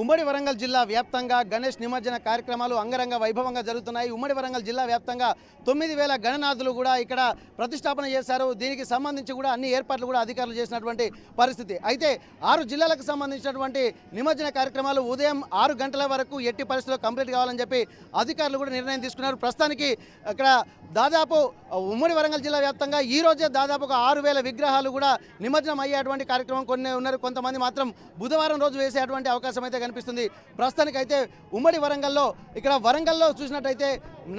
ఉమ్మడి వరంగల్ జిల్లా వ్యాప్తంగా గణేష్ నిమజ్జన కార్యక్రమాలు అంగరంగ వైభవంగా జరుగుతున్నాయి. ఉమ్మడి వరంగల్ జిల్లా వ్యాప్తంగా తొమ్మిది వేల గణనాథులు కూడా ఇక్కడ ప్రతిష్టాపన చేశారు. దీనికి సంబంధించి కూడా అన్ని ఏర్పాట్లు కూడా అధికారులు చేసినటువంటి పరిస్థితి. అయితే ఆరు జిల్లాలకు సంబంధించినటువంటి నిమజ్జన కార్యక్రమాలు ఉదయం ఆరు గంటల వరకు ఎట్టి పరిస్థితుల్లో కంప్లీట్ కావాలని చెప్పి అధికారులు కూడా నిర్ణయం తీసుకున్నారు. ప్రస్తుతానికి అక్కడ దాదాపు ఉమ్మడి వరంగల్ జిల్లా వ్యాప్తంగా ఈ రోజే దాదాపు ఒక ఆరు వేల విగ్రహాలు కూడా నిమజ్జనం అయ్యేటువంటి కార్యక్రమం కొన్ని ఉన్నారు. కొంతమంది మాత్రం బుధవారం రోజు వేసేటువంటి అవకాశం అయితే కనిపిస్తుంది. ప్రస్తుతానికైతే ఉమ్మడి వరంగల్లో ఇక్కడ వరంగల్లో చూసినట్టయితే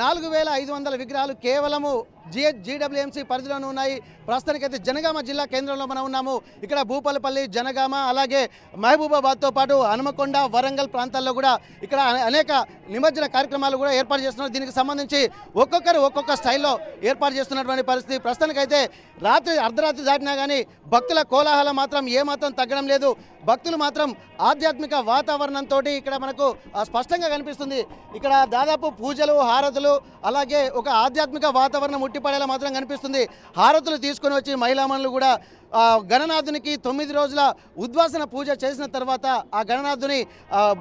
నాలుగు వేల ఐదు వందల విగ్రహాలు కేవలము జిహె జీడబ్ల్యూఎంసీ పరిధిలోనే ఉన్నాయి. ప్రస్తుతానికైతే జనగామ జిల్లా కేంద్రంలో మనం ఉన్నాము. ఇక్కడ భూపాలపల్లి జనగామ అలాగే మహబూబాబాద్తో పాటు హనుమకొండ వరంగల్ ప్రాంతాల్లో కూడా ఇక్కడ అనేక నిమజ్జన కార్యక్రమాలు కూడా ఏర్పాటు చేస్తున్నారు. దీనికి సంబంధించి ఒక్కొక్కరు ఒక్కొక్క స్థాయిలో ఏర్పాటు చేస్తున్నటువంటి పరిస్థితి. ప్రస్తుతానికైతే రాత్రి అర్ధరాత్రి దాటినా కానీ భక్తుల కోలాహలం మాత్రం ఏమాత్రం తగ్గడం లేదు. భక్తులు మాత్రం ఆధ్యాత్మిక వాతావరణంతో ఇక్కడ మనకు స్పష్టంగా కనిపిస్తుంది. ఇక్కడ దాదాపు పూజలు హారతులు అలాగే ఒక ఆధ్యాత్మిక వాతావరణం ఉట్టిపడేలా మాత్రం కనిపిస్తుంది. హారతులు తీసుకొని వచ్చి మహిళామణులు కూడా గణనాథునికి తొమ్మిది రోజుల ఉద్వాసన పూజ చేసిన తర్వాత ఆ గణనాథుని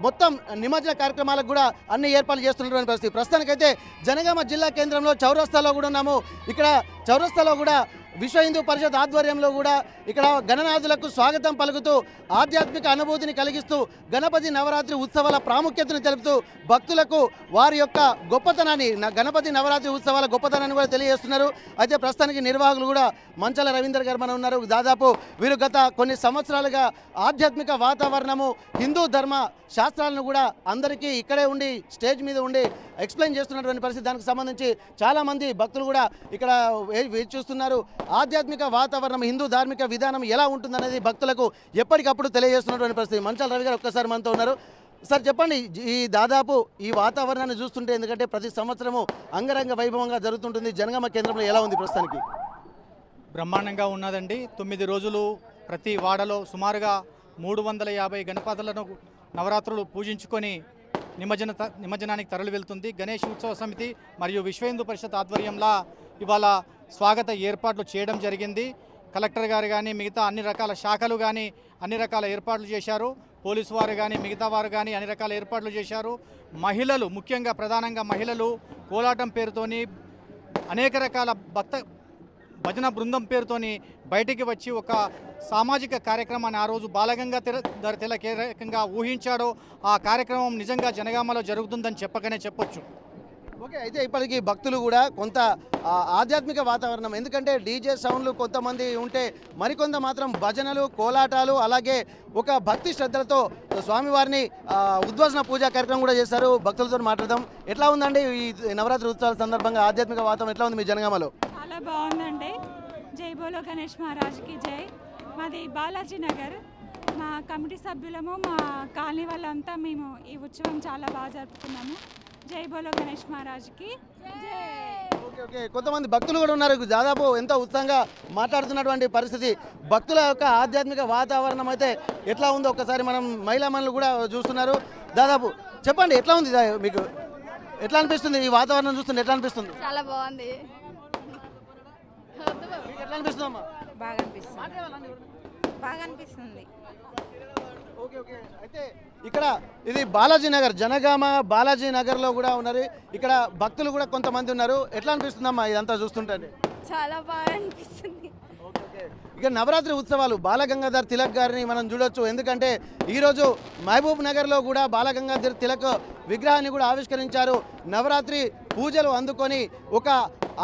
మొత్తం నిమజ్జన కార్యక్రమాలకు కూడా అన్ని ఏర్పాట్లు చేస్తున్నటువంటి పరిస్థితి. ప్రస్తుతానికైతే జనగామ జిల్లా కేంద్రంలో చౌరస్తాలో కూడా ఉన్నాము. ఇక్కడ చౌరస్తాలో కూడా విశ్వ హిందూ పరిషత్ ఆధ్వర్యంలో కూడా ఇక్కడ గణనాథులకు స్వాగతం పలుకుతూ ఆధ్యాత్మిక అనుభూతిని కలిగిస్తూ గణపతి నవరాత్రి ఉత్సవాల ప్రాముఖ్యతను తెలుపుతూ భక్తులకు వారి యొక్క గొప్పతనాన్ని గణపతి నవరాత్రి ఉత్సవాల గొప్పతనాన్ని కూడా తెలియజేస్తున్నారు. అయితే ప్రస్తుతానికి నిర్వాహకులు కూడా మంచాల రవీందర్ గారు మనం ఉన్నారు. దాదాపు వీరు గత కొన్ని సంవత్సరాలుగా ఆధ్యాత్మిక వాతావరణము హిందూ ధర్మ శాస్త్రాలను కూడా అందరికీ ఇక్కడే ఉండి స్టేజ్ మీద ఉండి ఎక్స్ప్లెయిన్ చేస్తున్నటువంటి పరిస్థితి. దానికి సంబంధించి చాలామంది భక్తులు కూడా ఇక్కడ వే- వేచి చూస్తున్నారు. ఆధ్యాత్మిక వాతావరణం హిందూ ధార్మిక విధానం ఎలా ఉంటుందనేది భక్తులకు ఎప్పటికప్పుడు తెలియజేస్తున్నటువంటి పరిస్థితి. మంచాల రవి గారు ఒక్కసారి మనతో ఉన్నారు. సార్ చెప్పండి ఈ దాదాపు ఈ వాతావరణాన్ని చూస్తుంటే ఎందుకంటే ప్రతి సంవత్సరము అంగరంగ వైభవంగా జరుగుతుంటుంది. జనగామ కేంద్రంలో ఎలా ఉంది ప్రస్తుతానికి? బ్రహ్మాండంగా ఉన్నదండి. తొమ్మిది రోజులు ప్రతి వాడలో సుమారుగా మూడు వందల యాభై గణపతులను నవరాత్రులు పూజించుకొని నిమజ్జన త- నిమజ్జనానికి తరలి వెళ్తుంది. గణేష్ ఉత్సవ సమితి మరియు విశ్వ హిందూ పరిషత్ ఆధ్వర్యంలో ఇవాళ స్వాగత ఏర్పాట్లు చేయడం జరిగింది. కలెక్టర్ గారు కానీ మిగతా అన్ని రకాల శాఖలు కానీ అన్ని రకాల ఏర్పాట్లు చేశారు. పోలీసు వారు కానీ మిగతా వారు కానీ అన్ని రకాల ఏర్పాట్లు చేశారు. మహిళలు ముఖ్యంగా ప్రధానంగా మహిళలు కోలాటం పేరుతోని అనేక రకాల భక్త భజన బృందం పేరుతోని బయటికి వచ్చి ఒక సామాజిక కార్యక్రమాన్ని ఆ రోజు బాలగంగా తెర తెల ఏ రకంగా ఊహించాడో ఆ కార్యక్రమం నిజంగా జనగామలో జరుగుతుందని చెప్పకనే చెప్పొచ్చు. ఓకే అయితే ఇప్పటికీ భక్తులు కూడా కొంత ఆధ్యాత్మిక వాతావరణం. ఎందుకంటే డీజే సౌండ్లు కొంతమంది ఉంటే మరికొంత మాత్రం భజనలు కోలాటాలు అలాగే ఒక భక్తి శ్రద్ధలతో స్వామివారిని ఆ, ఉద్వాసన పూజా కార్యక్రమం కూడా చేశారు. భక్తులతో మాట్లాడదాం. ఎట్లా ఉందండి ఈ నవరాత్రి ఉత్సవాల సందర్భంగా? ఆధ్యాత్మిక వాతావరణం ఎట్లా ఉంది మీ జనగామలో? చాలా బాగుందండి. జై బోలో గణేష్ మహారాజ్కి జై. మాది బాలాజీ నగర్. మా కమిటీ సభ్యులము మా కాలనీ వాళ్ళంతా మేము ఈ ఉత్సవం చాలా బాగా జరుపుకున్నాము. జై బోలో గణేష్ మహారాజ్కి. Okay okay. కొంతమంది భక్తులు కూడా ఉన్నారు. దాదాపు ఎంతో ఉత్సాహంగా మాట్లాడుతున్నటువంటి పరిస్థితి. భక్తుల యొక్క ఆధ్యాత్మిక వాతావరణం అయితే ఎట్లా ఉందో ఒక్కసారి మనం మహిళా మనులు కూడా చూస్తున్నారు. దాదాపు చెప్పండి ఎట్లా ఉంది? మీకు ఎట్లా అనిపిస్తుంది? ఈ వాతావరణం చూస్తుంటే ఎట్లా అనిపిస్తుంది? చాలా బాగుంది. మీకు ఎట్లా అనిపిస్తుంది అమ్మా బాగా అనిపిస్తుంది. బాగా అనిపిస్తుంది. Okay okay. అయితే ఇక్కడ ఇది బాలాజీ నగర్ జనగామ బాలాజీ నగర్లో కూడా ఉన్నారు. ఇక్కడ భక్తులు కూడా కొంతమంది ఉన్నారు. ఎట్లా అనిపిస్తుందమ్మా ఇదంతా చూస్తుంటే చాలా బాగా అనిపిస్తుంది. ఇక నవరాత్రి ఉత్సవాలు బాలగంగాధర్ తిలక్ గారిని మనం చూడొచ్చు. ఎందుకంటే ఈరోజు మహబూబ్ నగర్లో కూడా బాలగంగాధర్ తిలక్ విగ్రహాన్ని కూడా ఆవిష్కరించారు. నవరాత్రి పూజలు అందుకొని ఒక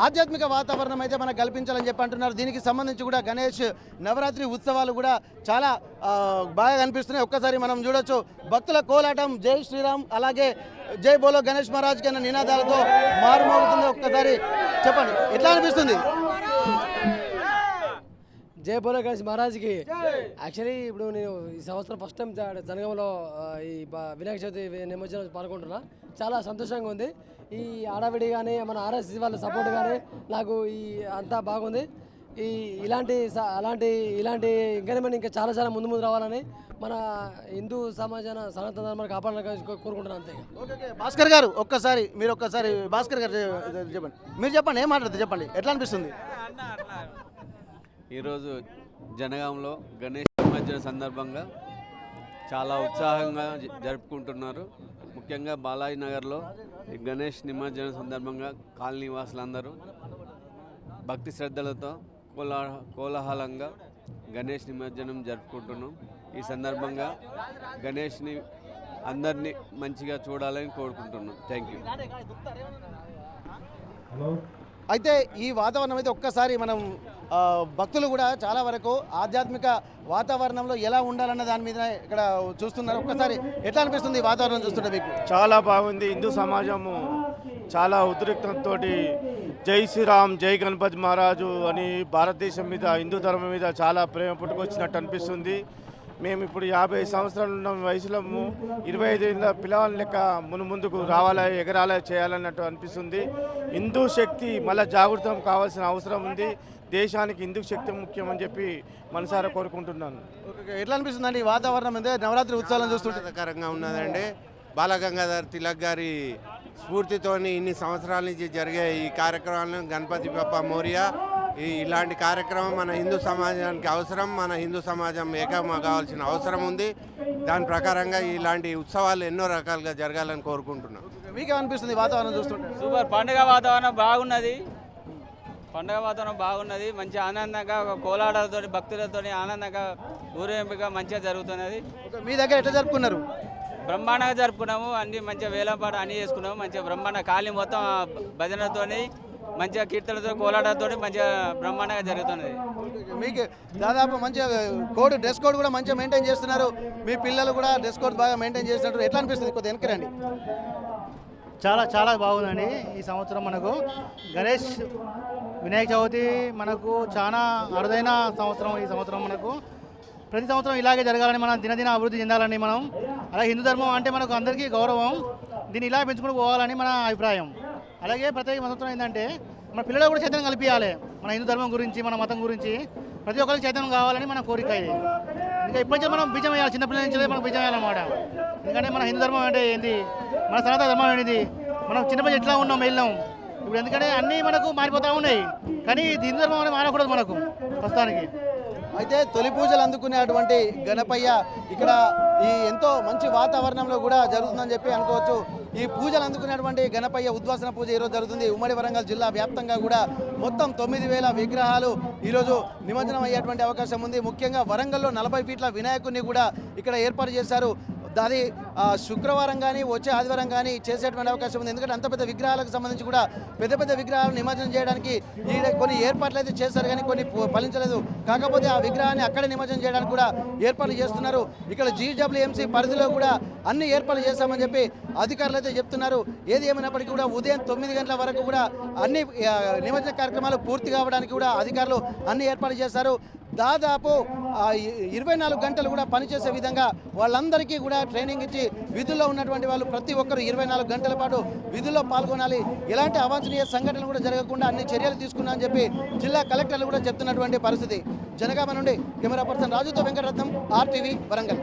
ఆధ్యాత్మిక వాతావరణం అయితే మనకు కల్పించాలని చెప్పి అంటున్నారు. దీనికి సంబంధించి కూడా గణేష్ నవరాత్రి ఉత్సవాలు కూడా చాలా బాగా కనిపిస్తున్నాయి. ఒక్కసారి మనం చూడొచ్చు. భక్తుల కోలాటం జై శ్రీరామ్ అలాగే జై బోలో గణేష్ మహారాజ్ కన్నా నినాదాలతో మారుమోగుతుంది. ఒక్కసారి చెప్పండి. ఎట్లా అనిపిస్తుంది? జై బోలో గణేష్ మహారాజ్కి. యాక్చువల్లీ ఇప్పుడు నేను ఈ సంవత్సరం ఫస్ట్ టైం జనగంలో ఈ వినాయక చవితి నిమజ్జనం పాల్గొంటున్నా. చాలా సంతోషంగా ఉంది. ఈ ఆడవిడి కానీ మన ఆర్ఎస్సీ వాళ్ళ సపోర్ట్ కానీ నాకు ఈ అంతా బాగుంది. ఈ ఇలాంటి అలాంటి ఇలాంటి ఇంకనే ఇంకా చాలా చాలా ముందు ముందు రావాలని మన హిందూ సమాజాన సనాతన ధర్మాన్ని కాపాడాలని కోరుకుంటున్నాను అంతే ఓకే, ఓకే. భాస్కర్ గారు ఒక్కసారి మీరు ఒక్కసారి భాస్కర్ గారు చెప్పండి. మీరు చెప్పండి ఏం మాట్లాడుతుంది చెప్పండి. ఎట్లా అనిపిస్తుంది? ఈరోజు జనగాంలో గణేష్ నిమజ్జన సందర్భంగా చాలా ఉత్సాహంగా జ- జరుపుకుంటున్నారు. ముఖ్యంగా బాలాజీ నగర్లో ఈ గణేష్ నిమజ్జనం సందర్భంగా కాలనీ వాసులందరూ భక్తి శ్రద్ధలతో కోలా కోలాహలంగా గణేష్ నిమజ్జనం జరుపుకుంటున్నాం. ఈ సందర్భంగా గణేష్ని అందరినీ మంచిగా చూడాలని కోరుకుంటున్నాం. Thank you. అయితే ఈ వాతావరణం అయితే ఒక్కసారి మనం భక్తులు కూడా చాలా వరకు ఆధ్యాత్మిక వాతావరణంలో ఎలా ఉండాలన్న దాని మీద ఇక్కడ చూస్తున్నారు. ఒక్కసారి ఎట్లా అనిపిస్తుంది ఈ వాతావరణం చూస్తుంటే మీకు? చాలా బాగుంది. హిందూ సమాజము చాలా ఉద్రిక్తంతో జై శ్రీరామ్ జై గణపతి మహారాజు అని భారతదేశం మీద హిందూ ధర్మం మీద చాలా ప్రేమ పుట్టుకొచ్చినట్టు అనిపిస్తుంది. మేము ఇప్పుడు యాభై సంవత్సరాలు ఉన్న వయసులో ఇరవై ఐదు ఏళ్ళ పిల్లవాళ్ళ లెక్క మును ముందుకు రావాలా ఎగరాలా చేయాలన్నట్టు అనిపిస్తుంది. హిందూ శక్తి మళ్ళీ జాగృతం కావాల్సిన అవసరం ఉంది. దేశానికి హిందూ శక్తి ముఖ్యం అని చెప్పి మనసారా కోరుకుంటున్నాను. ఎట్లా అనిపిస్తుంది అండి ఈ వాతావరణం మీద నవరాత్రి ఉత్సవాలను చూస్తుంటే? ఆహ్లాదకరంగా ఉన్నదండి. బాలగంగాధర్ తిలక్ గారి స్ఫూర్తితోని ఇన్ని సంవత్సరాల నుంచి జరిగే ఈ కార్యక్రమాలను గణపతి బప్ప మోరియా ఇలాంటి కార్యక్రమం మన హిందూ సమాజానికి అవసరం మన హిందూ సమాజం ఏకమ కావాల్సిన అవసరం ఉంది. దాని ప్రకారంగా ఇలాంటి ఉత్సవాలు ఎన్నో రకాలుగా జరగాలని కోరుకుంటున్నాం. మీకేమనిపిస్తుంది ఈ వాతావరణం చూస్తుంటే? సూపర్. పండుగ వాతావరణం బాగున్నది. పండుగ వాతావరణం బాగున్నది. మంచి ఆనందంగా ఒక కోలాటాలతో భక్తులతో ఆనందంగా ఊరేంపుగా మంచిగా జరుగుతున్నది. మీ దగ్గర ఎట్లా జరుపుకున్నారు? బ్రహ్మాండంగా జరుపుకున్నాము. అన్ని మంచిగా వేలంపాట అన్ని చేసుకున్నాము. మంచిగా బ్రహ్మాండ ఖాళీ మొత్తం భజనతోని మంచిగా కీర్తనతో కోలాటతో మంచిగా బ్రహ్మాండంగా జరుగుతున్నది మీకు దాదాపు మంచిగా కోడ్ డ్రెస్ కోడ్ కూడా మంచిగా మెయింటైన్ చేస్తున్నారు. మీ పిల్లలు కూడా డ్రెస్ కోడ్ బాగా మెయింటైన్ చేస్తున్నారు ఎట్లా అనిపిస్తుంది? కొద్దిగా వెనక్కి రండి. చాలా చాలా బాగుందండి ఈ సంవత్సరం మనకు. గణేష్ వినాయక చవితి మనకు చాలా అరుదైన సంవత్సరం ఈ సంవత్సరం మనకు. ప్రతి సంవత్సరం ఇలాగే జరగాలని మనం దినదిన అభివృద్ధి చెందాలని మనం. అలాగే హిందూ ధర్మం అంటే మనకు అందరికీ గౌరవం. దీన్ని ఇలా పెంచుకుంటూ పోవాలని మన అభిప్రాయం. అలాగే ప్రతి సంవత్సరం ఏంటంటే మన పిల్లలు కూడా చైతన్యం కల్పించాలి మన హిందూ ధర్మం గురించి మన మతం గురించి. ప్రతి ఒక్కరికి చైతన్యం కావాలని మన కోరిక ఇది. ఇంకా ఇప్పటి నుంచి మనం బీజం వేయాలి. చిన్నపిల్లల నుంచి మనం బీజం వేయాలన్నమాట. ఎందుకంటే మన హిందూ ధర్మం అంటే ఏంది? మన సనాతన ధర్మం ఏంటిది? మనం చిన్నపిల్లలు ఎట్లా ఉన్నాం వెళ్ళాం ఇప్పుడు ఎందుకంటే అన్నీ మనకు మారిపోతూ ఉన్నాయి. కానీ హిందూ ధర్మం అనేది మారకూడదు మనకు ప్రస్తుతానికి. అయితే తొలి పూజలు అందుకునేటువంటి గణపయ్య ఇక్కడ ఈ ఎంతో మంచి వాతావరణంలో కూడా జరుగుతుందని చెప్పి అనుకోవచ్చు. ఈ పూజలు అందుకునేటువంటి గణపయ్య ఉద్వాసన పూజ ఈరోజు జరుగుతుంది. ఉమ్మడి వరంగల్ జిల్లా వ్యాప్తంగా కూడా మొత్తం తొమ్మిది వేల విగ్రహాలు ఈరోజు నిమజ్జనం అయ్యేటువంటి అవకాశం ఉంది. ముఖ్యంగా వరంగల్లో నలభై ఫీట్ల వినాయకుడిని కూడా ఇక్కడ ఏర్పాటు చేశారు. అది శుక్రవారం కానీ వచ్చే ఆదివారం కానీ చేసేటువంటి అవకాశం ఉంది. ఎందుకంటే అంత పెద్ద విగ్రహాలకు సంబంధించి కూడా పెద్ద పెద్ద విగ్రహాలను నిమజ్జనం చేయడానికి కొన్ని ఏర్పాట్లు అయితే చేశారు కానీ కొన్ని ఫలించలేదు. కాకపోతే ఆ విగ్రహాన్ని అక్కడే నిమజ్జనం చేయడానికి కూడా ఏర్పాట్లు చేస్తున్నారు. ఇక్కడ జీడబ్ల్యూఎంసీ పరిధిలో కూడా అన్ని ఏర్పాట్లు చేశామని చెప్పి అధికారులు అయితే చెప్తున్నారు. ఏది ఏమైనప్పటికీ కూడా ఉదయం తొమ్మిది గంటల వరకు కూడా అన్ని నిమజ్జన కార్యక్రమాలు పూర్తి కావడానికి కూడా అధికారులు అన్ని ఏర్పాట్లు చేశారు. దాదాపు ఇరవై నాలుగు గంటలు కూడా పనిచేసే విధంగా వాళ్ళందరికీ కూడా ట్రైనింగ్ ఇచ్చి విధుల్లో ఉన్నటువంటి వాళ్ళు ప్రతి ఒక్కరు ఇరవై నాలుగు గంటల పాటు విధుల్లో పాల్గొనాలి. ఎలాంటి అవాంఛనీయ సంఘటనలు కూడా జరగకుండా అన్ని చర్యలు తీసుకున్నా అని చెప్పి జిల్లా కలెక్టర్లు కూడా చెప్తున్నటువంటి పరిస్థితి. జనగామ నుండి కెమెరా పర్సన్ రాజుతో వెంకటరత్నం ఆర్టీవీ వరంగల్.